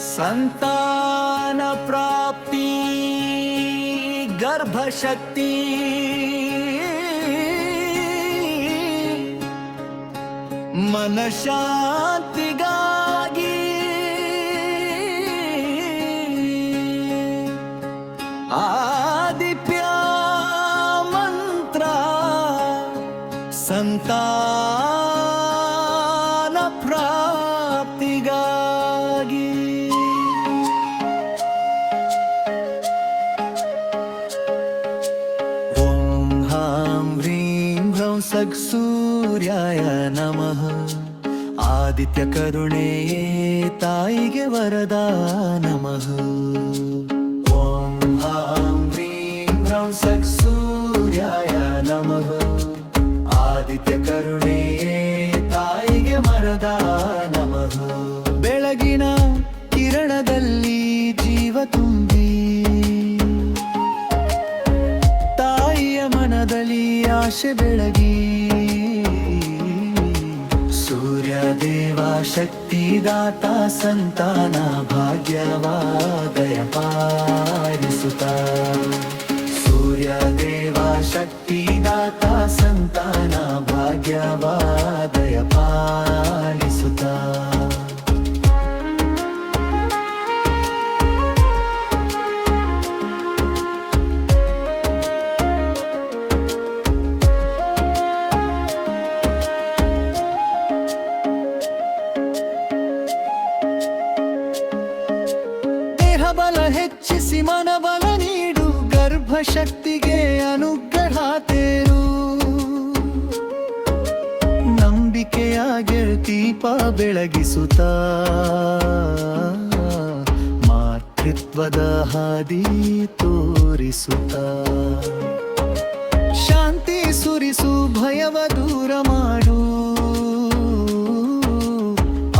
ಸಂತಾನ ಪ್ರಾಪ್ತಿ ಗರ್ಭಶಕ್ತಿ. ಮನಶಾಂತಿಗಾಗಿ ಆದಿಪ್ಯ ಮಂತ್ರ ಸಂತಾನ ಹ್ರೌಂ ಸೂರ್ಯಾಯ ನಮಃ. ಆದಿತ್ಯ ಕರುಣೆಯೇ ತಾಯಿಗೆ ವರದ ನಮಃ. ಓಂ ಹಾಂ ಹ್ರೀಂ ಹ್ರೌಂ ಸೂರ್ಯಾಯ ನಮಃ. ಆದಿತ್ಯ ಕರುಣೆಯೇ ತಾಯಿಗೆ ಮರದ ನಮಃ. ಬೆಳಗಿನ ಕಿರಣದಲ್ಲಿ ಜೀವ ತುಂಬಿ. ತಾಯಿಯ ಮನದಲ್ಲಿ ಆಶೆ ಬೆಳಗಿ ಸೂರ್ಯ ದೇವ ಶಕ್ತಿದಾತ ಸಂತಾನ ಭಾಗ್ಯವಾದಯ ಪಾಲಿಸುತ್ತ ಸೂರ್ಯ ದೇವ ಶಕ್ತಿದಾತ ಸಂತಾನ ಭಾಗ್ಯವಾದಯ ಪಾಲಿಸುತ್ತ ಮನಬಲ ನೀಡು, ಗರ್ಭಶಕ್ತಿಗೆ ಅನುಗ್ರಹ ತೇರು. ದೀಪ ಬೆಳಗಿಸುತ್ತ, ಮಾತೃತ್ವದ ಹಾದಿ ತೋರಿಸುತ್ತ. ಶಾಂತಿ ಸುರಿಸು, ಭಯವ ದೂರ ಮಾಡು.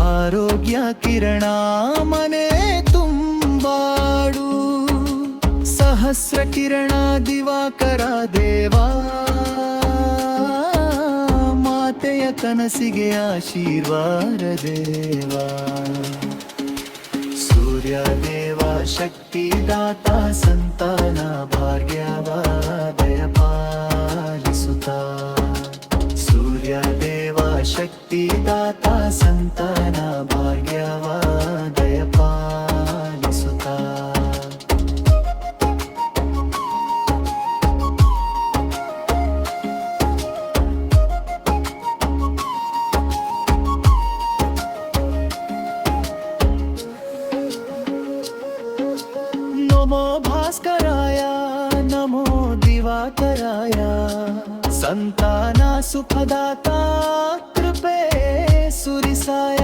ಆರೋಗ್ಯ ಕಿರಣ ಮನೆ ಸಹಸ್ರ ಕಿರಣ ದಿವಾಕರ ದೇವಾ, ಮಾತೆಯ ಕನಸಿಗೆ ಆಶೀರ್ವಾದ ದೇವಾ. ಸೂರ್ಯ ದೇವ ಶಕ್ತಿದಾತ ಸಂತಾನ ಭಾಗ್ಯವ ಪಾಲಿಸುತ್ತ. ಸೂರ್ಯ ದೇವ ಶಕ್ತಿದಾತ ಸಂತಾನ ಸಂತಾನ ಸುಖದಾತ, ಕೃಪೆ ಸುರಿಸಾಯ.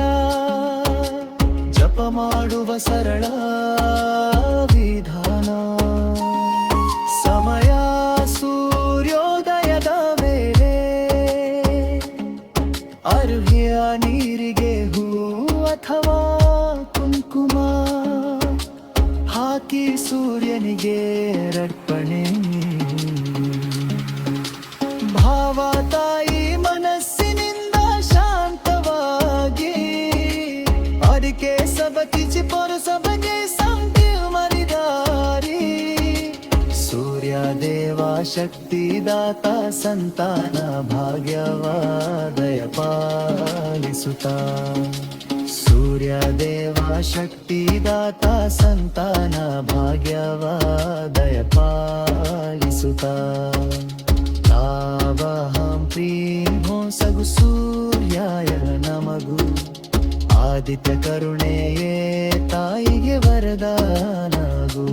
ಜಪ ಮಾಡುವ ಸರಳ ವಿಧಾನ. ಸಮಯ ಸೂರ್ಯೋದಯದ ವೇಳೆ ಅರ್ಹ್ಯ ನೀರಿಗೆ ಹೂ ಅಥವಾ ಕುಂಕುಮ. ಹಾಕಿ ಸೂರ್ಯನಿಗೆ ರರ್ಪಣೆ ಸಬಕಿಚಿ ಪೊರ ಸಬಗೆ ಸಂತಿ ಮರಿದಾರಿ ಸೂರ್ಯ ದೇವ ಶಕ್ತಿದಾತ ಸಂತಾನ ಭಾಗ್ಯವಾದಯ ಪಾಲಿಸುತ್ತ. ಸೂರ್ಯ ದೇವ ಶಕ್ತಿದಾತ ಸಂತಾನ ಭಾಗ್ಯವಾದಯ ಪಾಲಿಸುತ್ತ. ತಾವಹಂ ಪ್ರೀಮೋ ಸಗು ಸೂರ್ಯಾಯ ನಮಗು ಆದಿತ್ಯ ಕರುಣೆಯೇ ತಾಯಿಗೆ ವರದಾನಗು.